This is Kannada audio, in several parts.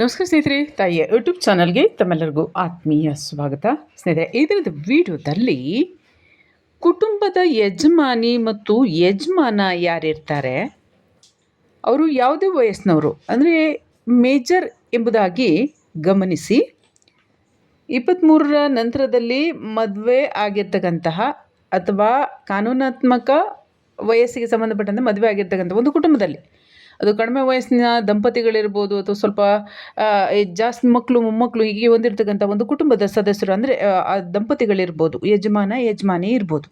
ನಮಸ್ಕಾರ ಸ್ನೇಹಿತರೆ, ತಾಯಿಯ ಯೂಟ್ಯೂಬ್ ಚಾನಲ್ಗೆ ತಮ್ಮೆಲ್ಲರಿಗೂ ಆತ್ಮೀಯ ಸ್ವಾಗತ. ಸ್ನೇಹಿತರೆ ಇದರದ ವಿಡಿಯೋದಲ್ಲಿ ಕುಟುಂಬದ ಯಜಮಾನಿ ಮತ್ತು ಯಜಮಾನ ಯಾರಿರ್ತಾರೆ? ಅವರು ಯಾವುದೇ ವಯಸ್ಸಿನವರು, ಅಂದರೆ ಮೇಜರ್ ಎಂಬುದಾಗಿ ಗಮನಿಸಿ. ಇಪ್ಪತ್ತ್ಮೂರರ ನಂತರದಲ್ಲಿ ಮದುವೆ ಆಗಿರ್ತಕ್ಕಂತಹ ಅಥವಾ ಕಾನೂನಾತ್ಮಕ ವಯಸ್ಸಿಗೆ ಸಂಬಂಧಪಟ್ಟಂತೆ ಮದುವೆ ಆಗಿರ್ತಕ್ಕಂಥ ಒಂದು ಕುಟುಂಬದಲ್ಲಿ ಅದು ಕಡಿಮೆ ವಯಸ್ಸಿನ ದಂಪತಿಗಳಿರ್ಬೋದು ಅಥವಾ ಸ್ವಲ್ಪ ಜಾಸ್ತಿ ಮಕ್ಕಳು ಮೊಮ್ಮಕ್ಕಳು ಹೀಗೆ ಹೊಂದಿರತಕ್ಕಂಥ ಒಂದು ಕುಟುಂಬದ ಸದಸ್ಯರು ಅಂದರೆ ಆ ದಂಪತಿಗಳಿರ್ಬೋದು. ಯಜಮಾನ, ಯಜಮಾನಿ ಇರ್ಬೋದು.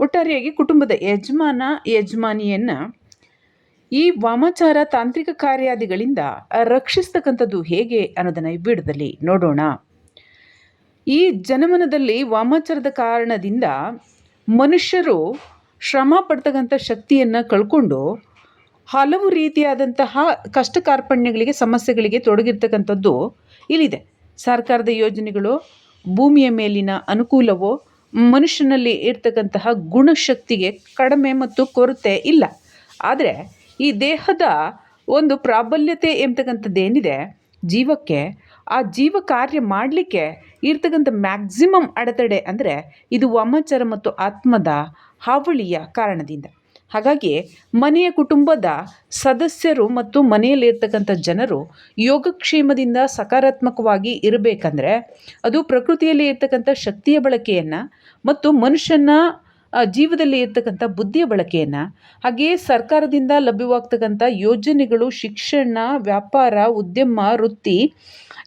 ಒಟ್ಟಾರೆಯಾಗಿ ಕುಟುಂಬದ ಯಜಮಾನ, ಯಜಮಾನಿಯನ್ನು ಈ ವಾಮಾಚಾರ ತಾಂತ್ರಿಕ ಕಾರ್ಯಾದಿಗಳಿಂದ ರಕ್ಷಿಸ್ತಕ್ಕಂಥದ್ದು ಹೇಗೆ ಅನ್ನೋದನ್ನು ಈ ವಿಡಿಯೋದಲ್ಲಿ ನೋಡೋಣ. ಈ ಜನಮನದಲ್ಲಿ ವಾಮಾಚಾರದ ಕಾರಣದಿಂದ ಮನುಷ್ಯರು ಶ್ರಮ ಪಡ್ತಕ್ಕಂಥ ಶಕ್ತಿಯನ್ನು ಕಳ್ಕೊಂಡು ಹಲವು ರೀತಿಯಾದಂತಹ ಕಷ್ಟ ಕಾರ್ಪಣ್ಯಗಳಿಗೆ, ಸಮಸ್ಯೆಗಳಿಗೆ ತೊಡಗಿರ್ತಕ್ಕಂಥದ್ದು ಇಲ್ಲಿದೆ. ಸರ್ಕಾರದ ಯೋಜನೆಗಳು ಭೂಮಿಯ ಮೇಲಿನ ಅನುಕೂಲವೋ, ಮನುಷ್ಯನಲ್ಲಿ ಇರ್ತಕ್ಕಂತಹ ಗುಣಶಕ್ತಿಗೆ ಕಡಿಮೆ ಮತ್ತು ಕೊರತೆ ಇಲ್ಲ. ಆದರೆ ಈ ದೇಹದ ಒಂದು ಪ್ರಾಬಲ್ಯತೆ ಎಂಬತಕ್ಕಂಥದ್ದೇನಿದೆ ಜೀವಕ್ಕೆ, ಆ ಜೀವ ಕಾರ್ಯ ಮಾಡಲಿಕ್ಕೆ ಇರ್ತಕ್ಕಂಥ ಮ್ಯಾಕ್ಸಿಮಮ್ ಅಡೆತಡೆ ಅಂದರೆ ಇದು ವಾಮಾಚಾರ ಮತ್ತು ಆತ್ಮದ ಹಾವಳಿಯ ಕಾರಣದಿಂದ. ಹಾಗಾಗಿ ಮನೆಯ ಕುಟುಂಬದ ಸದಸ್ಯರು ಮತ್ತು ಮನೆಯಲ್ಲಿರ್ತಕ್ಕಂಥ ಜನರು ಯೋಗಕ್ಷೇಮದಿಂದ ಸಕಾರಾತ್ಮಕವಾಗಿ ಇರಬೇಕಂದ್ರೆ ಅದು ಪ್ರಕೃತಿಯಲ್ಲಿ ಇರ್ತಕ್ಕಂಥ ಶಕ್ತಿಯ ಬಳಕೆಯನ್ನು ಮತ್ತು ಮನುಷ್ಯನ ಜೀವದಲ್ಲಿ ಇರ್ತಕ್ಕಂಥ ಬುದ್ಧಿಯ ಬಳಕೆಯನ್ನು, ಹಾಗೆಯೇ ಸರ್ಕಾರದಿಂದ ಲಭ್ಯವಾಗ್ತಕ್ಕಂಥ ಯೋಜನೆಗಳು, ಶಿಕ್ಷಣ, ವ್ಯಾಪಾರ, ಉದ್ಯಮ, ವೃತ್ತಿ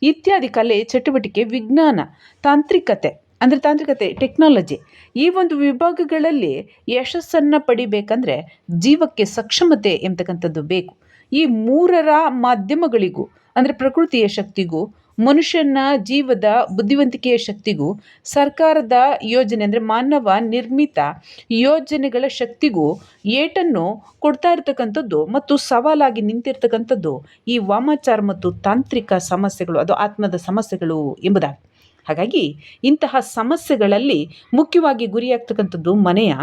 ಇತ್ಯಾದಿ ಕಲೆ, ಚಟುವಟಿಕೆ, ವಿಜ್ಞಾನ, ತಾಂತ್ರಿಕತೆ ಅಂದರೆ ತಾಂತ್ರಿಕತೆ ಟೆಕ್ನಾಲಜಿ ಈ ಒಂದು ವಿಭಾಗಗಳಲ್ಲಿ ಯಶಸ್ಸನ್ನು ಪಡಿಬೇಕಂದ್ರೆ ಜೀವಕ್ಕೆ ಸಕ್ಷಮತೆ ಎಂಬತಕ್ಕಂಥದ್ದು ಬೇಕು. ಈ ಮೂರರ ಮಾಧ್ಯಮಗಳಿಗೂ, ಅಂದರೆ ಪ್ರಕೃತಿಯ ಶಕ್ತಿಗೂ, ಮನುಷ್ಯನ ಜೀವದ ಬುದ್ಧಿವಂತಿಕೆಯ ಶಕ್ತಿಗೂ, ಸರ್ಕಾರದ ಯೋಜನೆ, ಅಂದರೆ ಮಾನವ ನಿರ್ಮಿತ ಯೋಜನೆಗಳ ಶಕ್ತಿಗೂ ಏಟನ್ನು ಕೊಡ್ತಾ ಇರ್ತಕ್ಕಂಥದ್ದು ಮತ್ತು ಸವಾಲಾಗಿ ನಿಂತಿರ್ತಕ್ಕಂಥದ್ದು ಈ ವಾಮಾಚಾರ ಮತ್ತು ತಾಂತ್ರಿಕ ಸಮಸ್ಯೆಗಳು, ಅದು ಆತ್ಮದ ಸಮಸ್ಯೆಗಳು ಎಂಬುದಾಗಿ. ಹಾಗಾಗಿ ಇಂತಹ ಸಮಸ್ಯೆಗಳಲ್ಲಿ ಮುಖ್ಯವಾಗಿ ಗುರಿಯಾಗ್ತಕ್ಕಂಥದ್ದು ಮನೆಯ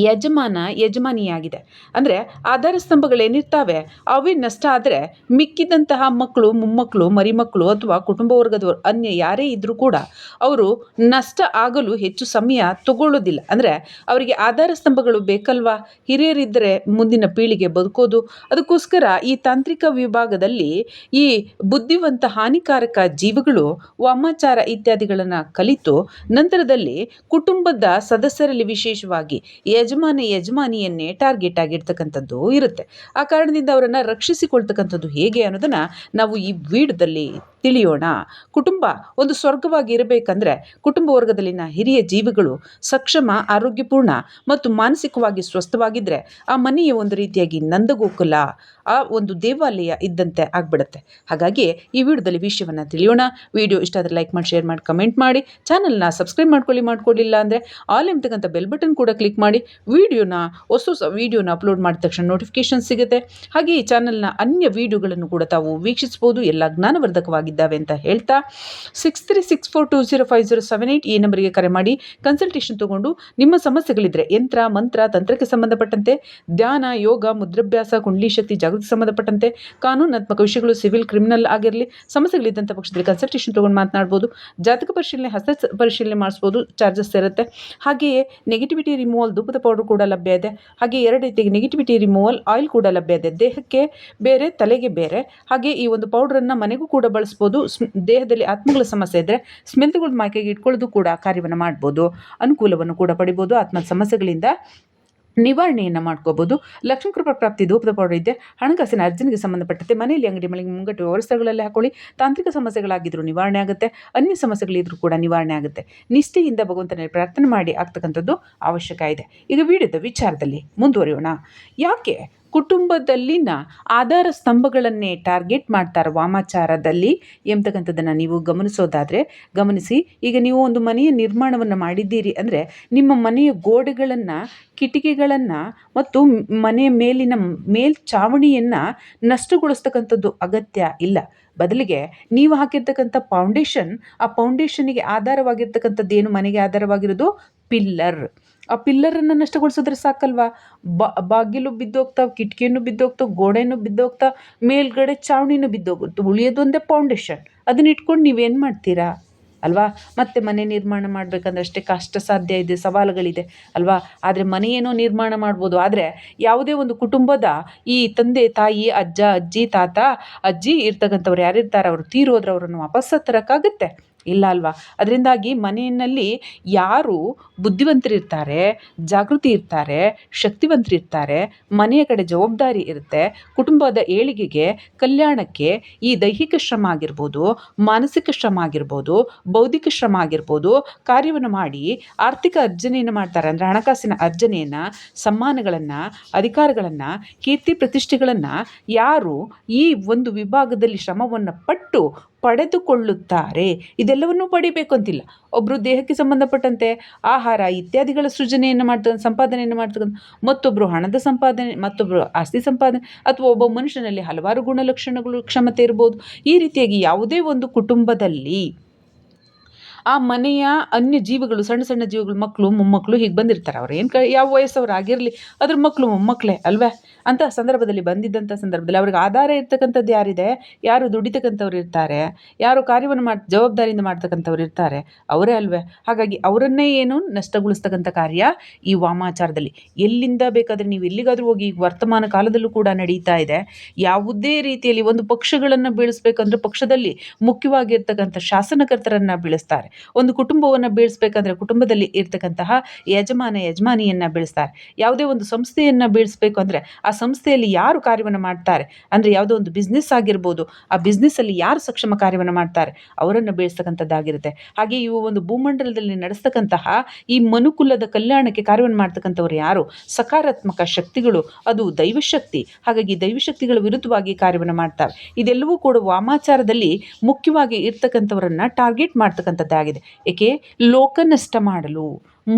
ಯಜಮಾನ, ಯಜಮಾನಿಯಾಗಿದೆ. ಅಂದರೆ ಆಧಾರ ಸ್ತಂಭಗಳೇನಿರ್ತಾವೆ? ಅವೇ ನಷ್ಟ ಆದರೆ ಮಿಕ್ಕಿದಂತಹ ಮಕ್ಕಳು, ಮೊಮ್ಮಕ್ಕಳು, ಮರಿಮಕ್ಕಳು ಅಥವಾ ಕುಟುಂಬ ವರ್ಗದವರು, ಅನ್ಯ ಯಾರೇ ಇದ್ದರೂ ಕೂಡ ಅವರು ನಷ್ಟ ಆಗಲು ಹೆಚ್ಚು ಸಮಯ ತಗೊಳ್ಳೋದಿಲ್ಲ. ಅಂದರೆ ಅವರಿಗೆ ಆಧಾರ ಸ್ತಂಭಗಳು ಬೇಕಲ್ವಾ? ಹಿರಿಯರಿದ್ದರೆ ಮುಂದಿನ ಪೀಳಿಗೆ ಬದುಕೋದು. ಅದಕ್ಕೋಸ್ಕರ ಈ ತಾಂತ್ರಿಕ ವಿಭಾಗದಲ್ಲಿ ಈ ಬುದ್ಧಿವಂತ ಹಾನಿಕಾರಕ ಜೀವಿಗಳು, ವಾಮಾಚಾರ ಇತ್ಯಾದಿಗಳನ್ನು ಕಲಿತು ನಂತರದಲ್ಲಿ ಕುಟುಂಬದ ಸದಸ್ಯರಲ್ಲಿ ವಿಶೇಷವಾಗಿ ಯಜಮಾನ ಯಜಮಾನಿಯನ್ನೇ ಟಾರ್ಗೆಟ್ ಆಗಿರ್ತಕ್ಕಂಥದ್ದು ಇರುತ್ತೆ. ಆ ಕಾರಣದಿಂದ ಅವರನ್ನು ರಕ್ಷಿಸಿಕೊಳ್ತಕ್ಕಂಥದ್ದು ಹೇಗೆ ಅನ್ನೋದನ್ನು ನಾವು ಈ ವಿಡಿಯೋದಲ್ಲಿ ತಿಳಿಯೋಣ. ಕುಟುಂಬ ಒಂದು ಸ್ವರ್ಗವಾಗಿ ಇರಬೇಕಂದ್ರೆ ಕುಟುಂಬ ವರ್ಗದಲ್ಲಿನ ಹಿರಿಯ ಜೀವಿಗಳು ಸಕ್ಷಮ, ಆರೋಗ್ಯಪೂರ್ಣ ಮತ್ತು ಮಾನಸಿಕವಾಗಿ ಸ್ವಸ್ಥವಾಗಿದ್ದರೆ ಆ ಮನೆಯ ಒಂದು ರೀತಿಯಾಗಿ ನಂದಗೋಕುಲ, ಆ ಒಂದು ದೇವಾಲಯ ಇದ್ದಂತೆ ಆಗ್ಬಿಡುತ್ತೆ. ಹಾಗಾಗಿ ಈ ವಿಡಿಯೋದಲ್ಲಿ ವಿಷಯವನ್ನು ತಿಳಿಯೋಣ. ವಿಡಿಯೋ ಇಷ್ಟ ಆದರೆ ಲೈಕ್ ಮಾಡಿ, ಶೇರ್ ಮಾಡಿ, ಕಮೆಂಟ್ ಮಾಡಿ. ಚಾನಲ್ನ ಸಬ್ಸ್ಕ್ರೈಬ್ ಮಾಡ್ಕೊಳ್ಳಿ, ಮಾಡ್ಕೊಳ್ಳಿಲ್ಲ ಅಂದರೆ ಆಲ್ ಎಂಬತಕ್ಕಂಥ ಬೆಲ್ ಬಟನ್ ಕೂಡ ಕ್ಲಿಕ್ ಮಾಡಿ. ವಿಡಿಯೋನ, ಹೊಸ ಹೊಸ ವಿಡಿಯೋನ ಅಪ್ಲೋಡ್ ಮಾಡಿದ ತಕ್ಷಣ ನೋಟಿಫಿಕೇಶನ್ ಸಿಗುತ್ತೆ. ಹಾಗೆ ಈ ಚಾನಲ್ನ ಅನ್ಯ ವಿಡಿಯೋಗಳನ್ನು ಕೂಡ ತಾವು ವೀಕ್ಷಿಸ್ಬೋದು ಎಲ್ಲ ಜ್ಞಾನವರ್ಧಕವಾಗಿದ್ದಾವೆ ಅಂತ ಹೇಳ್ತಾ six three six four two zero five zero seven eight ಈ ನಂಬರಿಗೆ ಕರೆ ಮಾಡಿ ಕನ್ಸಲ್ಟೇಷನ್ ತೊಗೊಂಡು ನಿಮ್ಮ ಸಮಸ್ಯೆಗಳಿದ್ರೆ ಯಂತ್ರ, ಮಂತ್ರ, ತಂತ್ರಕ್ಕೆ ಸಂಬಂಧಪಟ್ಟಂತೆ, ಧ್ಯಾನ, ಯೋಗ, ಮುದ್ರಾಭ್ಯಾಸ, ಕುಂಡ್ಲಿ ಶಕ್ತಿ, ಜಾಗೃತಿ ಸಂಬಂಧಪಟ್ಟಂತೆ, ಕಾನೂನಾತ್ಮಕ ವಿಷಯಗಳು, ಸಿವಿಲ್, ಕ್ರಿಮಿನಲ್ ಆಗಿರಲಿ, ಸಮಸ್ಯೆಗಳಿದ್ದಂಥ ಪಕ್ಷದಲ್ಲಿ ಕನ್ಸಲ್ಟೇಷನ್ ತೊಗೊಂಡು ಮಾತನಾಡ್ಬೋದು, ಜಾತಕ ಪರಿಶೀಲನೆ, ಹಸ್ತ ಪರಿಶೀಲನೆ ಮಾಡಿಸ್ಬೋದು ಚಾರ್ಜಸ್ ಇರುತ್ತೆ. ಹಾಗೆಯೇ ನೆಗೆಟಿವಿಟಿ ರಿಮೂವಲ್ ಧೂಪದ ಪೌಡರ್ ಕೂಡ ಲಭ್ಯ ಇದೆ. ಹಾಗೆ ಎರಡು ರೀತಿಯಾಗಿ ನೆಗೆಟಿವಿಟಿ ರಿಮೂವಲ್ ಆಯಿಲ್ ಕೂಡ ಲಭ್ಯ ಇದೆ. ದೇಹಕ್ಕೆ ಬೇರೆ, ತಲೆಗೆ ಬೇರೆ. ಹಾಗೆ ಈ ಒಂದು ಪೌಡರನ್ನು ಮನೆಗೂ ಕೂಡ ಬಳಸ್ಬೋದು. ದೇಹದಲ್ಲಿ ಆತ್ಮಗಳ ಸಮಸ್ಯೆ ಇದ್ದರೆ ಸ್ಮೆಲ್ತ್ಗಳು ಮೈಕೆಗೆ ಇಟ್ಕೊಳ್ಳೋದು ಕೂಡ ಕಾರ್ಯವನ್ನು ಮಾಡ್ಬೋದು. ಅನುಕೂಲವನ್ನು ಕೂಡ ಪಡಿಬೋದು. ಆತ್ಮದ ಸಮಸ್ಯೆಗಳಿಂದ ನಿವಾರಣೆಯನ್ನು ಮಾಡ್ಕೋಬೋದು. ಲಕ್ಷ್ಮೀ ಕೃಪಾ ಪ್ರಾಪ್ತಿ ಧೂಪದ ಪೌಡರ್ ಇದೆ. ಹಣಕಾಸಿನ ಅರ್ಜನೆಗೆ ಸಂಬಂಧಪಟ್ಟಂತೆ ಮನೆಯಲ್ಲಿ ಅಂಗಡಿ ಮಳಿಗೆ ಮುಂಗಟ್ಟು ವ್ಯವಸ್ಥೆಗಳಲ್ಲಿ ಹಾಕೊಳ್ಳಿ. ತಾಂತ್ರಿಕ ಸಮಸ್ಯೆಗಳಾಗಿದ್ದರೂ ನಿವಾರಣೆ ಆಗುತ್ತೆ. ಅನ್ಯ ಸಮಸ್ಯೆಗಳಿದ್ರೂ ಕೂಡ ನಿವಾರಣೆ ಆಗುತ್ತೆ. ನಿಷ್ಠೆಯಿಂದ ಭಗವಂತನಲ್ಲಿ ಪ್ರಾರ್ಥನೆ ಮಾಡಿ ಆಗ್ತಕ್ಕಂಥದ್ದು ಅವಶ್ಯಕ ಇದೆ. ಈಗ ವಿಡಿಯೋದ ವಿಚಾರದಲ್ಲಿ ಮುಂದುವರಿಯೋಣ. ಯಾಕೆ ಕುಟುಂಬದಲ್ಲಿನ ಆಧಾರ ಸ್ತಂಭಗಳನ್ನೇ ಟಾರ್ಗೆಟ್ ಮಾಡ್ತಾರೆ ವಾಮಾಚಾರದಲ್ಲಿ ಎಂಬತಕ್ಕಂಥದ್ದನ್ನು ನೀವು ಗಮನಿಸೋದಾದರೆ, ಗಮನಿಸಿ, ಈಗ ನೀವು ಒಂದು ಮನೆಯ ನಿರ್ಮಾಣವನ್ನು ಮಾಡಿದ್ದೀರಿ ಅಂದರೆ ನಿಮ್ಮ ಮನೆಯ ಗೋಡೆಗಳನ್ನು, ಕಿಟಕಿಗಳನ್ನು ಮತ್ತು ಮನೆಯ ಮೇಲಿನ ಮೇಲ್ಛಾವಣಿಯನ್ನು ನಷ್ಟಗೊಳಿಸ್ತಕ್ಕಂಥದ್ದು ಅಗತ್ಯ ಇಲ್ಲ. ಬದಲಿಗೆ ನೀವು ಹಾಕಿರ್ತಕ್ಕಂಥ ಫೌಂಡೇಶನ್, ಆ ಫೌಂಡೇಶನಿಗೆ ಆಧಾರವಾಗಿರ್ತಕ್ಕಂಥದ್ದು ಏನು ಮನೆಗೆ ಆಧಾರವಾಗಿರೋದು? ಪಿಲ್ಲರ್. ಆ ಪಿಲ್ಲರನ್ನು ನಷ್ಟಗೊಳಿಸಿದ್ರೆ ಸಾಕಲ್ವಾ? ಬಾಗಿಲು ಬಿದ್ದೋಗ್ತಾವೆ ಕಿಟಕಿನೂ ಬಿದ್ದೋಗ್ತಾವೆ ಗೋಡೆನೂ ಬಿದ್ದೋಗ್ತಾವೆ, ಮೇಲ್ಗಡೆ ಚಾವಣಿನೂ ಬಿದ್ದೋಗುತ್ತೆ ಉಳಿಯೋದೊಂದೇ ಫೌಂಡೇಶನ್ ಅದನ್ನ ಇಟ್ಕೊಂಡು ನೀವೇನು ಮಾಡ್ತೀರಾ? ಅಲ್ವಾ? ಮತ್ತೆ ಮನೆ ನಿರ್ಮಾಣ ಮಾಡಬೇಕಂದ್ರೆ ಅಷ್ಟೇ ಕಷ್ಟ ಸಾಧ್ಯ ಇದೆ, ಸವಾಲುಗಳಿದೆ, ಅಲ್ವಾ? ಆದರೆ ಮನೆಯೇನೋ ನಿರ್ಮಾಣ ಮಾಡ್ಬೋದು. ಆದರೆ ಯಾವುದೇ ಒಂದು ಕುಟುಂಬದ ಈ ತಂದೆ, ತಾಯಿ, ಅಜ್ಜ, ಅಜ್ಜಿ, ತಾತ, ಅಜ್ಜಿ ಇರ್ತಕ್ಕಂಥವ್ರು ಯಾರಿರ್ತಾರೆ, ಅವರು ತೀರೋದ್ರೆ ಅವರನ್ನು ವಾಪಸ್ಸು ತರೋಕ್ಕಾಗುತ್ತೆ ಇಲ್ಲ ಅಲ್ವಾ? ಅದರಿಂದಾಗಿ ಮನೆಯಲ್ಲಿ ಯಾರು ಬುದ್ಧಿವಂತರಿರ್ತಾರೆ, ಜಾಗೃತಿ ಇರ್ತಾರೆ, ಶಕ್ತಿವಂತರಿರ್ತಾರೆ, ಮನೆಯ ಕಡೆ ಜವಾಬ್ದಾರಿ ಇರುತ್ತೆ, ಕುಟುಂಬದ ಏಳಿಗೆಗೆ, ಕಲ್ಯಾಣಕ್ಕೆ ಈ ದೈಹಿಕ ಶ್ರಮ ಆಗಿರ್ಬೋದು, ಮಾನಸಿಕ ಶ್ರಮ ಆಗಿರ್ಬೋದು, ಬೌದ್ಧಿಕ ಶ್ರಮ ಆಗಿರ್ಬೋದು, ಕಾರ್ಯವನ್ನು ಮಾಡಿ ಆರ್ಥಿಕ ಅರ್ಜನೆಯನ್ನು ಮಾಡ್ತಾರೆ. ಅಂದರೆ ಹಣಕಾಸಿನ ಅರ್ಜನೆಯನ್ನು, ಸಮ್ಮಾನಗಳನ್ನು, ಅಧಿಕಾರಗಳನ್ನು, ಕೀರ್ತಿ ಪ್ರತಿಷ್ಠೆಗಳನ್ನು ಯಾರು ಈ ಒಂದು ವಿಭಾಗದಲ್ಲಿ ಶ್ರಮವನ್ನು ಪಟ್ಟು ಪಡೆದುಕೊಳ್ಳುತ್ತಾರೆ. ಇದೆಲ್ಲವನ್ನೂ ಪಡಿಬೇಕು ಅಂತಿಲ್ಲ ಒಬ್ಬರು ದೇಹಕ್ಕೆ ಸಂಬಂಧಪಟ್ಟಂತೆ ಆಹಾರ ಇತ್ಯಾದಿಗಳ ಸೃಜನೆಯನ್ನು ಮಾಡ್ತ ಸಂಪಾದನೆಯನ್ನು ಮಾಡ್ತಕ್ಕಂಥ ಮತ್ತೊಬ್ಬರು ಹಣದ ಸಂಪಾದನೆ ಮತ್ತೊಬ್ಬರು ಆಸ್ತಿ ಸಂಪಾದನೆ ಅಥವಾ ಒಬ್ಬ ಮನುಷ್ಯನಲ್ಲಿ ಹಲವಾರು ಗುಣಲಕ್ಷಣಗಳು, ಕ್ಷಮತೆ ಇರ್ಬೋದು. ಈ ರೀತಿಯಾಗಿ ಯಾವುದೇ ಒಂದು ಕುಟುಂಬದಲ್ಲಿ ಆ ಮನೆಯ ಅನ್ಯ ಜೀವಿಗಳು, ಸಣ್ಣ ಸಣ್ಣ ಜೀವಿಗಳು ಮಕ್ಕಳು ಮೊಮ್ಮಕ್ಕಳು ಹೀಗೆ ಬಂದಿರ್ತಾರೆ. ಅವ್ರು ಏನು ಕ, ಯಾವ ವಯಸ್ಸವ್ರು ಆಗಿರಲಿ ಅದ್ರ ಮಕ್ಕಳು ಮೊಮ್ಮಕ್ಕಳೇ ಅಲ್ವೇ? ಅಂತಹ ಸಂದರ್ಭದಲ್ಲಿ ಬಂದಿದ್ದಂಥ ಸಂದರ್ಭದಲ್ಲಿ ಅವ್ರಿಗೆ ಆಧಾರ ಇರ್ತಕ್ಕಂಥದ್ದು ಯಾರಿದೆ? ಯಾರು ದುಡಿತಕ್ಕಂಥವ್ರು ಇರ್ತಾರೆ? ಯಾರು ಕಾರ್ಯವನ್ನು ಮಾಡಿ, ಜವಾಬ್ದಾರಿಯಿಂದ ಮಾಡ್ತಕ್ಕಂಥವ್ರು ಇರ್ತಾರೆ? ಅವರೇ ಅಲ್ವೇ? ಹಾಗಾಗಿ ಅವರನ್ನೇ ಏನು ನಷ್ಟಗೊಳಿಸ್ತಕ್ಕಂಥ ಕಾರ್ಯ ಈ ವಾಮಾಚಾರದಲ್ಲಿ. ಎಲ್ಲಿಂದ ಬೇಕಾದರೆ ನೀವು ಎಲ್ಲಿಗಾದರೂ ಹೋಗಿ ಈಗ ವರ್ತಮಾನ ಕಾಲದಲ್ಲೂ ಕೂಡ ನಡೀತಾ ಇದೆ. ಯಾವುದೇ ರೀತಿಯಲ್ಲಿ ಒಂದು ಪಕ್ಷಗಳನ್ನು ಬೀಳಿಸ್ಬೇಕಂದ್ರೆ ಪಕ್ಷದಲ್ಲಿ ಮುಖ್ಯವಾಗಿರ್ತಕ್ಕಂಥ ಶಾಸನಕರ್ತರನ್ನು ಬೀಳಿಸ್ತಾರೆ. ಒಂದು ಕುಟುಂಬವನ್ನು ಬೀಳಿಸ್ಬೇಕಂದ್ರೆ ಕುಟುಂಬದಲ್ಲಿ ಇರ್ತಕ್ಕಂತಹ ಯಜಮಾನ, ಯಜಮಾನಿಯನ್ನು ಬೀಳಿಸ್ತಾರೆ. ಯಾವುದೇ ಒಂದು ಸಂಸ್ಥೆಯನ್ನು ಬೀಳಿಸ್ಬೇಕು ಅಂದರೆ ಆ ಸಂಸ್ಥೆಯಲ್ಲಿ ಯಾರು ಕಾರ್ಯವನ್ನು ಮಾಡ್ತಾರೆ? ಅಂದರೆ ಯಾವುದೋ ಒಂದು ಬಿಸ್ನೆಸ್ ಆಗಿರ್ಬೋದು, ಆ ಬಿಸ್ನೆಸ್ಸಲ್ಲಿ ಯಾರು ಸಕ್ಷಮ ಕಾರ್ಯವನ್ನು ಮಾಡ್ತಾರೆ? ಅವರನ್ನು ಬೀಳಿಸ್ತಕ್ಕಂಥದ್ದಾಗಿರುತ್ತೆ. ಹಾಗೆ ಇವು ಒಂದು ಭೂಮಂಡಲದಲ್ಲಿ ನಡೆಸ್ತಕ್ಕಂತಹ ಈ ಮನುಕುಲದ ಕಲ್ಯಾಣಕ್ಕೆ ಕಾರ್ಯವನ್ನು ಮಾಡ್ತಕ್ಕಂಥವ್ರು ಯಾರು? ಸಕಾರಾತ್ಮಕ ಶಕ್ತಿಗಳು, ಅದು ದೈವಶಕ್ತಿ. ಹಾಗಾಗಿ ದೈವಶಕ್ತಿಗಳ ವಿರುದ್ಧವಾಗಿ ಕಾರ್ಯವನ್ನು ಮಾಡ್ತಾರೆ. ಇದೆಲ್ಲವೂ ಕೂಡ ವಾಮಾಚಾರದಲ್ಲಿ ಮುಖ್ಯವಾಗಿ ಇರ್ತಕ್ಕಂಥವರನ್ನು ಟಾರ್ಗೆಟ್ ಮಾಡ್ತಕ್ಕಂಥದ್ದಾಗಿದೆ ಏಕೆ? ಲೋಕ ನಷ್ಟ ಮಾಡಲು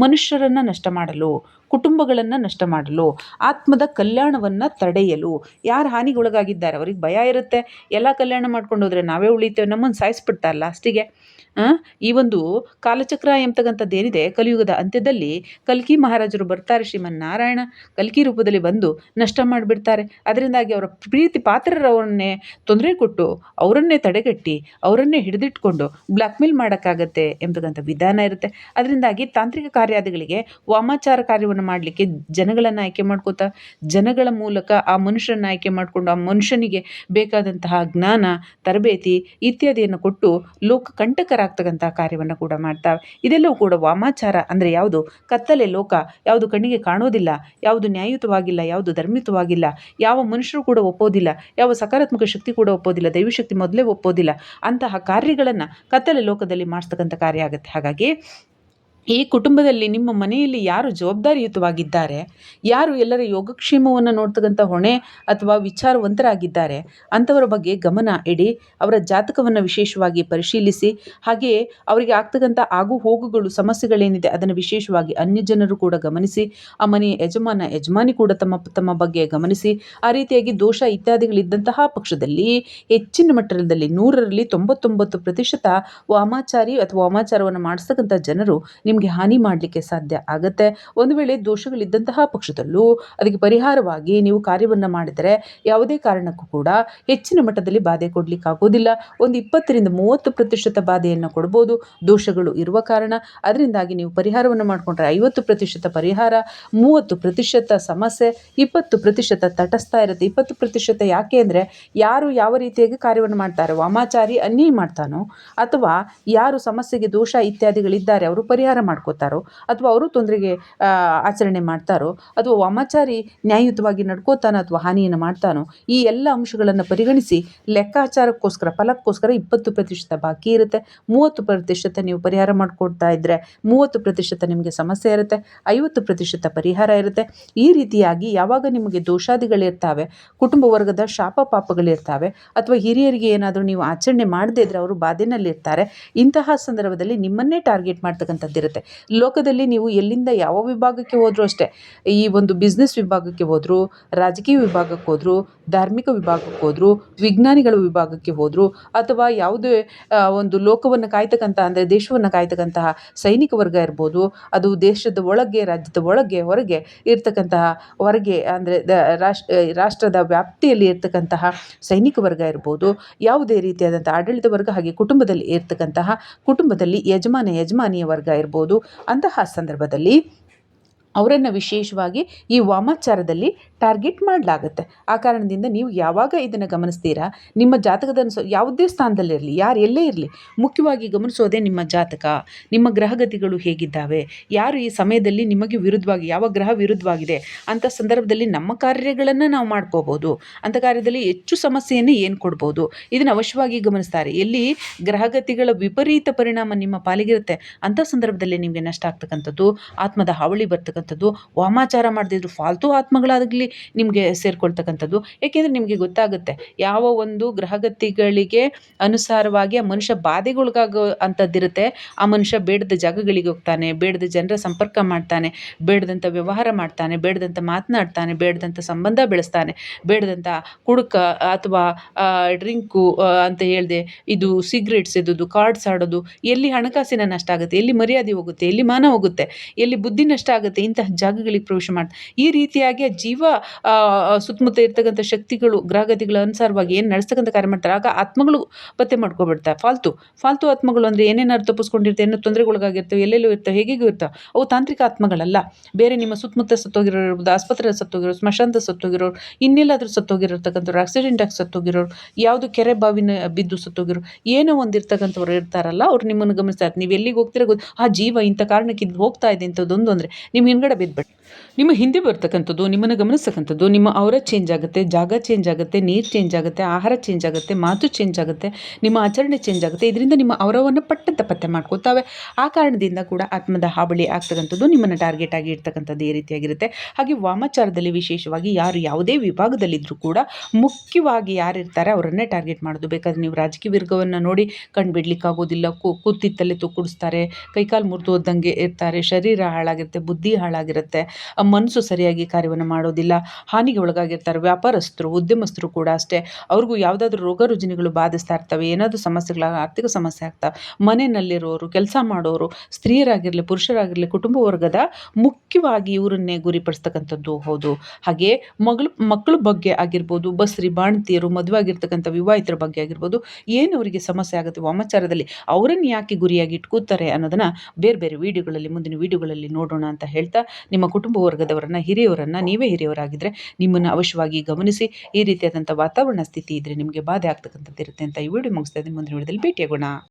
ಮನುಷ್ಯರನ್ನು ನಷ್ಟ ಮಾಡಲು ಕುಟುಂಬಗಳನ್ನು ನಷ್ಟ ಮಾಡಲು, ಆತ್ಮದ ಕಲ್ಯಾಣವನ್ನು ತಡೆಯಲು. ಯಾರು ಹಾನಿಗೊಳಗಾಗಿದ್ದಾರೆ? ಅವ್ರಿಗೆ ಭಯ ಇರುತ್ತೆ. ಎಲ್ಲ ಕಲ್ಯಾಣ ಮಾಡ್ಕೊಂಡು ಹೋದರೆ ನಾವೇ ಉಳಿತೇವೆ ನಮ್ಮನ್ನು ಸಾಯಿಸ್ಬಿಡ್ತಾರೆ ಲಾಸ್ಟಿಗೆ ಈ ಒಂದು ಕಾಲಚಕ್ರ ಎಂಬತಕ್ಕಂಥದ್ದು ಏನಿದೆ? ಕಲಿಯುಗದ ಅಂತ್ಯದಲ್ಲಿ ಕಲ್ಕಿ ಮಹಾರಾಜರು ಬರ್ತಾರೆ ಶ್ರೀಮನ್ನಾರಾಯಣ. ಕಲ್ಕಿ ರೂಪದಲ್ಲಿ ಬಂದು ನಷ್ಟ ಮಾಡಿಬಿಡ್ತಾರೆ. ಅದರಿಂದಾಗಿ ಅವರ ಪ್ರೀತಿ ಪಾತ್ರರವನ್ನೇ ತೊಂದರೆ ಕೊಟ್ಟು, ಅವರನ್ನೇ ತಡೆಗಟ್ಟಿ, ಅವರನ್ನೇ ಹಿಡಿದಿಟ್ಕೊಂಡು ಬ್ಲ್ಯಾಕ್ ಮೇಲ್ ಮಾಡೋಕ್ಕಾಗತ್ತೆ ಎಂಬತಕ್ಕಂಥ ವಿಧಾನ ಇರುತ್ತೆ. ಅದರಿಂದಾಗಿ ತಾಂತ್ರಿಕ ಕಾರ್ಯಾದಿಗಳಿಗೆ ವಾಮಾಚಾರ ಕಾರ್ಯವನ್ನು ಮಾಡಲಿಕ್ಕೆ ಜನಗಳನ್ನು ಆಯ್ಕೆ ಮಾಡ್ಕೋತಾ, ಜನಗಳ ಮೂಲಕ ಆ ಮನುಷ್ಯರನ್ನು ಆಯ್ಕೆ ಮಾಡಿಕೊಂಡು ಆ ಮನುಷ್ಯನಿಗೆ ಬೇಕಾದಂತಹ ಜ್ಞಾನ, ತರಬೇತಿ ಇತ್ಯಾದಿಯನ್ನು ಕೊಟ್ಟು ಲೋಕ ಕಂಟಕರಾಗ್ತಕ್ಕಂಥ ಕಾರ್ಯವನ್ನು ಕೂಡ ಮಾಡ್ತಾವೆ. ಇದೆಲ್ಲವೂ ಕೂಡ ವಾಮಾಚಾರ ಅಂದರೆ ಯಾವುದು? ಕತ್ತಲೆ ಲೋಕ. ಯಾವುದು ಕಣ್ಣಿಗೆ ಕಾಣೋದಿಲ್ಲ, ಯಾವುದು ನ್ಯಾಯಯುತವಾಗಿಲ್ಲ, ಯಾವುದು ಧರ್ಮಿತವಾಗಿಲ್ಲ, ಯಾವ ಮನುಷ್ಯರು ಕೂಡ ಒಪ್ಪೋದಿಲ್ಲ, ಯಾವ ಸಕಾರಾತ್ಮಕ ಶಕ್ತಿ ಕೂಡ ಒಪ್ಪೋದಿಲ್ಲ, ದೈವಶಕ್ತಿ ಮೊದಲೇ ಒಪ್ಪೋದಿಲ್ಲ, ಅಂತಹ ಕಾರ್ಯಗಳನ್ನು ಕತ್ತಲೆ ಲೋಕದಲ್ಲಿ ಮಾಡಿಸ್ತಕ್ಕಂಥ ಕಾರ್ಯ ಆಗುತ್ತೆ. ಹಾಗಾಗಿ ಈ ಕುಟುಂಬದಲ್ಲಿ ನಿಮ್ಮ ಮನೆಯಲ್ಲಿ ಯಾರು ಜವಾಬ್ದಾರಿಯುತವಾಗಿದ್ದಾರೆ? ಯಾರು ಎಲ್ಲರ ಯೋಗಕ್ಷೇಮವನ್ನು ನೋಡ್ತಕ್ಕಂಥ ಹೊಣೆ ಅಥವಾ ವಿಚಾರವಂತರಾಗಿದ್ದಾರೆ? ಅಂಥವರ ಬಗ್ಗೆ ಗಮನ ಇಡಿ, ಅವರ ಜಾತಕವನ್ನು ವಿಶೇಷವಾಗಿ ಪರಿಶೀಲಿಸಿ ಹಾಗೆಯೇ ಅವರಿಗೆ ಆಗ್ತಕ್ಕಂಥ ಆಗು ಹೋಗುಗಳು, ಸಮಸ್ಯೆಗಳೇನಿದೆ ಅದನ್ನು ವಿಶೇಷವಾಗಿ ಅನ್ಯ ಜನರು ಕೂಡ ಗಮನಿಸಿ, ಆ ಮನೆಯ ಯಜಮಾನ, ಯಜಮಾನಿ ಕೂಡ ತಮ್ಮ ತಮ್ಮ ಬಗ್ಗೆ ಗಮನಿಸಿ, ಆ ರೀತಿಯಾಗಿ ದೋಷ ಇತ್ಯಾದಿಗಳಿದ್ದಂತಹ ಪಕ್ಷದಲ್ಲಿ ಹೆಚ್ಚಿನ ಮಟ್ಟದಲ್ಲಿ ನೂರರಲ್ಲಿ ತೊಂಬತ್ತೊಂಬತ್ತು ಪ್ರತಿಶತ ವಾಮಾಚಾರಿ ಅಥವಾ ವಾಮಾಚಾರವನ್ನು ಮಾಡಿಸ್ತಕ್ಕಂಥ ಜನರು ನಿಮಗೆ ಹಾನಿ ಮಾಡಲಿಕ್ಕೆ ಸಾಧ್ಯ ಆಗುತ್ತೆ. ಒಂದು ವೇಳೆ ದೋಷಗಳಿದ್ದಂತಹ ಪಕ್ಷದಲ್ಲೂ ಅದಕ್ಕೆ ಪರಿಹಾರವಾಗಿ ನೀವು ಕಾರ್ಯವನ್ನು ಮಾಡಿದರೆ ಯಾವುದೇ ಕಾರಣಕ್ಕೂ ಕೂಡ ಹೆಚ್ಚಿನ ಮಟ್ಟದಲ್ಲಿ ಬಾಧೆ ಕೊಡಲಿಕ್ಕಾಗೋದಿಲ್ಲ. ಒಂದು ಇಪ್ಪತ್ತರಿಂದ ಮೂವತ್ತು ಪ್ರತಿಶತ ಬಾಧೆಯನ್ನು ಕೊಡ್ಬೋದು. ದೋಷಗಳು ಇರುವ ಕಾರಣ. ಅದರಿಂದಾಗಿ ನೀವು ಪರಿಹಾರವನ್ನು ಮಾಡಿಕೊಂಡ್ರೆ ಐವತ್ತು ಪ್ರತಿಶತ ಪರಿಹಾರ, ಮೂವತ್ತು ಪ್ರತಿಶತ ಸಮಸ್ಯೆ, ಇಪ್ಪತ್ತು ಪ್ರತಿಶತ ತಟಸ್ಥ ಇರುತ್ತೆ. ಇಪ್ಪತ್ತು ಪ್ರತಿಶತ ಯಾಕೆ ಅಂದರೆ ಯಾರು ಯಾವ ರೀತಿಯಾಗಿ ಕಾರ್ಯವನ್ನು ಮಾಡ್ತಾರೆ, ವಾಮಾಚಾರಿ ಅನ್ಯಾಯ ಮಾಡ್ತಾನೋ ಅಥವಾ ಯಾರು ಸಮಸ್ಯೆಗೆ ದೋಷ ಇತ್ಯಾದಿಗಳಿದ್ದಾರೆ, ಅವರು ಪರಿಹಾರ ಮಾಡ್ಕೋತಾರೋ ಅಥವಾ ಅವರು ತೊಂದರೆಗೆ ಆಚರಣೆ ಮಾಡ್ತಾರೋ ಅಥವಾ ವಾಮಾಚಾರಿ ನ್ಯಾಯಯುತವಾಗಿ ನಡ್ಕೋತಾನೋ ಅಥವಾ ಹಾನಿಯನ್ನು ಮಾಡ್ತಾನೋ ಈ ಎಲ್ಲ ಅಂಶಗಳನ್ನು ಪರಿಗಣಿಸಿ ಲೆಕ್ಕಾಚಾರಕ್ಕೋಸ್ಕರ, ಫಲಕ್ಕೋಸ್ಕರ ಇಪ್ಪತ್ತು ಪ್ರತಿಶತ ಬಾಕಿ ಇರುತ್ತೆ. ಮೂವತ್ತು ಪ್ರತಿಶತ ನೀವು ಪರಿಹಾರ ಮಾಡಿಕೊಡ್ತಾ ಇದ್ದರೆ ಮೂವತ್ತು ಪ್ರತಿಶತ ನಿಮಗೆ ಸಮಸ್ಯೆ ಇರುತ್ತೆ. ಐವತ್ತು ಪ್ರತಿಶತ ಪರಿಹಾರ ಇರುತ್ತೆ. ಈ ರೀತಿಯಾಗಿ ಯಾವಾಗ ನಿಮಗೆ ದೋಷಾದಿಗಳಿರ್ತಾವೆ, ಕುಟುಂಬ ವರ್ಗದ ಶಾಪ ಪಾಪಗಳಿರ್ತಾವೆ ಅಥವಾ ಹಿರಿಯರಿಗೆ ಏನಾದರೂ ನೀವು ಆಚರಣೆ ಮಾಡದೇ ಇದ್ದರೆ ಅವರು ಬಾಧೆನಲ್ಲಿರ್ತಾರೆ, ಇಂತಹ ಸಂದರ್ಭದಲ್ಲಿ ನಿಮ್ಮನ್ನೇ ಟಾರ್ಗೆಟ್ ಮಾಡ್ತಕ್ಕಂಥದ್ದಿರುತ್ತೆ. ಲೋಕದಲ್ಲಿ ನೀವು ಎಲ್ಲಿಂದ ಯಾವ ವಿಭಾಗಕ್ಕೆ ಹೋದರೂ ಅಷ್ಟೇ, ಈ ಒಂದು ಬಿಸ್ನೆಸ್ ವಿಭಾಗಕ್ಕೆ ಹೋದರೂ, ರಾಜಕೀಯ ವಿಭಾಗಕ್ಕೆ ಹೋದರೂ, ಧಾರ್ಮಿಕ ವಿಭಾಗಕ್ಕೆ ಹೋದರೂ, ವಿಜ್ಞಾನಿಗಳ ವಿಭಾಗಕ್ಕೆ ಹೋದರೂ, ಅಥವಾ ಯಾವುದೇ ಒಂದು ಲೋಕವನ್ನು ಕಾಯ್ತಕ್ಕಂಥ ಅಂದರೆ ದೇಶವನ್ನು ಕಾಯ್ತಕ್ಕಂತಹ ಸೈನಿಕ ವರ್ಗ ಇರ್ಬೋದು, ಅದು ದೇಶದ ಒಳಗೆ, ರಾಜ್ಯದ ಒಳಗೆ, ಹೊರಗೆ ಇರ್ತಕ್ಕಂತಹ, ಹೊರಗೆ, ಅಂದರೆ ರಾಷ್ಟ್ರದ ವ್ಯಾಪ್ತಿಯಲ್ಲಿ ಇರ್ತಕ್ಕಂತಹ ಸೈನಿಕ ವರ್ಗ ಇರ್ಬೋದು, ಯಾವುದೇ ರೀತಿಯಾದಂಥ ಆಡಳಿತ ವರ್ಗ ಹಾಗೆ ಕುಟುಂಬದಲ್ಲಿ ಇರ್ತಕ್ಕಂತಹ ಕುಟುಂಬದಲ್ಲಿ ಯಜಮಾನ, ಯಜಮಾನಿಯ ವರ್ಗ ಇರ್ಬೋದು ಅಂತಹ ಸಂದರ್ಭದಲ್ಲಿ ಅವರನ್ನು ವಿಶೇಷವಾಗಿ ಈ ವಾಮಾಚಾರದಲ್ಲಿ ಟಾರ್ಗೆಟ್ ಮಾಡಲಾಗುತ್ತೆ. ಆ ಕಾರಣದಿಂದ ನೀವು ಯಾವಾಗ ಇದನ್ನು ಗಮನಿಸ್ತೀರಾ? ನಿಮ್ಮ ಜಾತಕದ ಯಾವುದೇ ಸ್ಥಾನದಲ್ಲಿರಲಿ ಯಾರು ಎಲ್ಲೇ ಇರಲಿ, ಮುಖ್ಯವಾಗಿ ಗಮನಿಸೋದೇ ನಿಮ್ಮ ಜಾತಕ, ನಿಮ್ಮ ಗ್ರಹಗತಿಗಳು ಹೇಗಿದ್ದಾವೆ, ಯಾರು ಈ ಸಮಯದಲ್ಲಿ ನಿಮಗೆ ವಿರುದ್ಧವಾಗಿ, ಯಾವ ಗ್ರಹ ವಿರುದ್ಧವಾಗಿದೆ ಅಂಥ ಸಂದರ್ಭದಲ್ಲಿ ನಮ್ಮ ಕಾರ್ಯಗಳನ್ನು ನಾವು ಮಾಡ್ಕೋಬೋದು. ಅಂಥ ಕಾರ್ಯದಲ್ಲಿ ಹೆಚ್ಚು ಸಮಸ್ಯೆಯನ್ನು ಏನು ಕೊಡ್ಬೋದು? ಇದನ್ನು ಅವಶ್ಯವಾಗಿ ಗಮನಿಸ್ತಾರೆ. ಎಲ್ಲಿ ಗ್ರಹಗತಿಗಳ ವಿಪರೀತ ಪರಿಣಾಮ ನಿಮ್ಮ ಪಾಲಿಗಿರುತ್ತೆ ಅಂಥ ಸಂದರ್ಭದಲ್ಲಿ ನಿಮಗೆ ನಷ್ಟ ಆಗ್ತಕ್ಕಂಥದ್ದು, ಆತ್ಮದ ಹಾವಳಿ ಬರ್ತಕ್ಕಂಥದ್ದು ವಾಮಾಚಾರ ಮಾಡದಿದ್ರು ಫಾಲ್ತು ಆತ್ಮಗಳಾಗಲಿ ನಿಮಗೆ ಸೇರ್ಕೊಳ್ತಕ್ಕಂಥದ್ದು. ಏಕೆಂದರೆ ನಿಮಗೆ ಗೊತ್ತಾಗುತ್ತೆ, ಯಾವ ಒಂದು ಗ್ರಹಗತಿಗಳಿಗೆ ಅನುಸಾರವಾಗಿ ಆ ಮನುಷ್ಯ ಬಾಧೆಗೊಳಗಾಗೋ ಅಂಥದ್ದಿರುತ್ತೆ. ಆ ಮನುಷ್ಯ ಬೇಡದ ಜಾಗಗಳಿಗೆ ಹೋಗ್ತಾನೆ, ಬೇಡದ ಜನರ ಸಂಪರ್ಕ ಮಾಡ್ತಾನೆ, ಬೇಡದಂಥ ವ್ಯವಹಾರ ಮಾಡ್ತಾನೆ, ಬೇಡದಂಥ ಮಾತನಾಡ್ತಾನೆ, ಬೇಡದಂಥ ಸಂಬಂಧ ಬೆಳೆಸ್ತಾನೆ, ಬೇಡದಂಥ ಕುಡುಕ ಅಥವಾ ಡ್ರಿಂಕು ಅಂತ ಹೇಳಿದೆ, ಇದು ಸಿಗ್ರೆಟ್ಸ್ ಇದ್ದದ್ದು, ಕಾರ್ಡ್ಸ್ ಆಡೋದು, ಎಲ್ಲಿ ಹಣಕಾಸಿನ ನಷ್ಟ ಆಗುತ್ತೆ, ಎಲ್ಲಿ ಮರ್ಯಾದೆ ಹೋಗುತ್ತೆ, ಎಲ್ಲಿ ಮಾನ ಹೋಗುತ್ತೆ, ಎಲ್ಲಿ ಬುದ್ಧಿ ನಷ್ಟ ಆಗುತ್ತೆ ಇಂತಹ ಜಾಗಗಳಿಗೆ ಪ್ರವೇಶ ಮಾಡ್ತಾ ಈ ರೀತಿಯಾಗಿ ಆ ಜೀವ ಸುತ್ತಮುತ್ತ ಇರ್ತಕ್ಕಂಥ ಶಕ್ತಿಗಳು, ಗ್ರಹಗತಿಗಳ ಅನುಸಾರವಾಗಿ ಏನು ನಡೆಸ್ತಕ್ಕಂಥ ಕಾರ್ಯ ಮಾಡ್ತಾರೆ, ಆಗ ಆತ್ಮಗಳು ಪತ್ತೆ ಮಾಡ್ಕೊಬಿಡ್ತಾರೆ ಫಾಲ್ತು. ಫಾಲ್ತು ಆತ್ಮಗಳು ಅಂದರೆ ಏನೇನಾದ್ರು ತಪ್ಪಿಸ್ಕೊಂಡಿರ್ತವೆ ಏನೋ ತೊಂದರೆಗೊಳಗಾಗಿರ್ತವೆ, ಎಲ್ಲೆಲ್ಲೂ ಇರ್ತವೆ, ಹೇಗೆಗೂ ಇರ್ತವೆ. ಅವು ತಾಂತ್ರಿಕ ಆತ್ಮಗಳಲ್ಲ. ಬೇರೆ ನಿಮ್ಮ ಸುತ್ತಮುತ್ತ ಸತ್ತೋಗಿರೋರು ಇರ್ಬೋದು ಆಸ್ಪತ್ರೆ ಸತ್ತೋಗಿರೋರು ಸ್ಮಶಾನದ ಸತ್ತೋಗಿರೋರು, ಇನ್ನೆಲ್ಲಾದರೂ ಸತ್ತೋಗಿರತಕ್ಕಂಥವ್ರು ಆಕ್ಸಿಡೆಂಟ್ ಆಗಿ ಸತ್ತೋಗಿರೋರು, ಯಾವುದು ಕೆರೆ ಬಾವಿನ ಬಿದ್ದು ಸತ್ತೋಗಿರೋ ಏನೋ ಒಂದು ಇರ್ತಕ್ಕಂಥವ್ರು ಇರ್ತಾರಲ್ಲ, ಅವ್ರು ನಿಮ್ಮನ್ನು ಗಮನಿಸ್ತಾರೆ ನೀವು ಎಲ್ಲಿಗೆ ಹೋಗ್ತೀರ ಗೊತ್ತು ಆ ಜೀವ ಇಂಥ ಕಾರಣಕ್ಕೆ ಹೋಗ್ತಾ ಇದೆ ಇಂಥದ್ದೊಂದು ಅಂದರೆ ನಿಮ್ಮ ಹಿಂದ್ಗಡೆ ಬಿದ್ದುಬಿಟ್ಟು ನಿಮ್ಮ ಹಿಂದೆ ಬರ್ತಕ್ಕಂಥದ್ದು, ನಿಮ್ಮನ್ನು ಗಮನಿಸ್ತಕ್ಕಂಥದ್ದು, ನಿಮ್ಮ ಅವರ ಚೇಂಜ್ ಆಗುತ್ತೆ, ಜಾಗ ಚೇಂಜ್ ಆಗುತ್ತೆ, ನೀರು ಚೇಂಜ್ ಆಗುತ್ತೆ, ಆಹಾರ ಚೇಂಜ್ ಆಗುತ್ತೆ, ಮಾತು ಚೇಂಜ್ ಆಗುತ್ತೆ, ನಿಮ್ಮ ಆಚರಣೆ ಚೇಂಜ್ ಆಗುತ್ತೆ. ಇದರಿಂದ ನಿಮ್ಮ ಅವರವನ್ನು ಪಟ್ಟಂತ ಪತ್ತೆ ಮಾಡ್ಕೋತಾವೆ ಆ ಕಾರಣದಿಂದ ಕೂಡ ಆತ್ಮದ ಹಾಬಳಿ ಆಗ್ತಕ್ಕಂಥದ್ದು ನಿಮ್ಮನ್ನು ಟಾರ್ಗೆಟ್ ಆಗಿ ಇರ್ತಕ್ಕಂಥದ್ದು ಈ ರೀತಿಯಾಗಿರುತ್ತೆ. ಹಾಗೆ ವಾಮಾಚಾರದಲ್ಲಿ ವಿಶೇಷವಾಗಿ ಯಾರು ಯಾವುದೇ ವಿಭಾಗದಲ್ಲಿದ್ದರೂ ಕೂಡ ಮುಖ್ಯವಾಗಿ ಯಾರಿರ್ತಾರೆ ಅವರನ್ನೇ ಟಾರ್ಗೆಟ್ ಮಾಡೋದು. ಬೇಕಾದ್ರೆ ನೀವು ರಾಜಕೀಯ ವರ್ಗವನ್ನು ನೋಡಿ ಕಂಡುಬಿಡ್ಲಿಕ್ಕಾಗೋದಿಲ್ಲ ಕೂತಿತ್ತಲ್ಲೇ ತುಕ್ಕುಡಿಸ್ತಾರೆ ಕೈಕಾಲು ಮುರಿದು ಹೋದಂಗೆ ಇರ್ತಾರೆ, ಶರೀರ ಹಾಳಾಗಿರುತ್ತೆ ಬುದ್ಧಿ ಹಾಳಾಗಿರುತ್ತೆ ಮನಸ್ಸು ಸರಿಯಾಗಿ ಕಾರ್ಯವನ್ನು ಮಾಡೋದಿಲ್ಲ, ಹಾನಿಗೆ ಒಳಗಾಗಿರ್ತಾರೆ. ವ್ಯಾಪಾರಸ್ಥರು, ಉದ್ಯಮಸ್ಥರು ಕೂಡ ಅಷ್ಟೇ. ಅವ್ರಿಗೂ ಯಾವುದಾದ್ರೂ ರೋಗ ರುಜಿನಗಳು ಬಾಧಿಸ್ತಾ ಇರ್ತವೆ, ಏನಾದರೂ ಸಮಸ್ಯೆಗಳ, ಆರ್ಥಿಕ ಸಮಸ್ಯೆ ಆಗ್ತವೆ ಮನೆಯಲ್ಲಿರೋರು, ಕೆಲಸ ಮಾಡೋರು, ಸ್ತ್ರೀಯರಾಗಿರಲಿ, ಪುರುಷರಾಗಿರಲಿ, ಕುಟುಂಬ ವರ್ಗದ ಮುಖ್ಯವಾಗಿ ಇವರನ್ನೇ ಗುರಿಪಡಿಸ್ತಕ್ಕಂಥದ್ದು ಹೌದು. ಹಾಗೆ ಮಗಳು, ಮಕ್ಕಳ ಬಗ್ಗೆ ಆಗಿರ್ಬೋದು, ಬಸ್ರಿ, ಬಾಣತಿಯರು, ಮದುವೆ ಆಗಿರ್ತಕ್ಕಂಥ ವಿವಾಹಿತರ ಬಗ್ಗೆ ಆಗಿರ್ಬೋದು, ಏನು ಅವರಿಗೆ ಸಮಸ್ಯೆ ಆಗುತ್ತೆ, ವಾಮಾಚಾರದಲ್ಲಿ ಅವರನ್ನು ಯಾಕೆ ಗುರಿಯಾಗಿ ಇಟ್ಕೋತಾರೆ ಅನ್ನೋದನ್ನು ಬೇರೆ ಬೇರೆ ವಿಡಿಯೋಗಳಲ್ಲಿ, ಮುಂದಿನ ವಿಡಿಯೋಗಳಲ್ಲಿ ನೋಡೋಣ ಅಂತ ಹೇಳ್ತಾ ನಿಮ್ಮ ಕುಟುಂಬ ವರ್ಗದವರನ್ನು, ಹಿರಿಯವರನ್ನು, ನೀವೇ ಹಿರಿಯವರಾಗಿದ್ದರೆ ನಿಮ್ಮನ್ನು ಅವಶ್ಯವಾಗಿ ಗಮನಿಸಿ, ಈ ರೀತಿಯಾದಂಥ ವಾತಾವರಣ ಸ್ಥಿತಿ ಇದ್ದರೆ ನಿಮಗೆ ಬಾಧೆ ಆಗ್ತಕ್ಕಂಥದ್ದು ಇರುತ್ತೆ ಅಂತ ಈ ವಿಡಿಯೋ ಮುಗಿಸ್ತಾ ಇದ್ದೀನಿ. ಮುಂದಿನ ವಿಡಿಯೋದಲ್ಲಿ ಭೇಟಿಯಾಗೋಣ.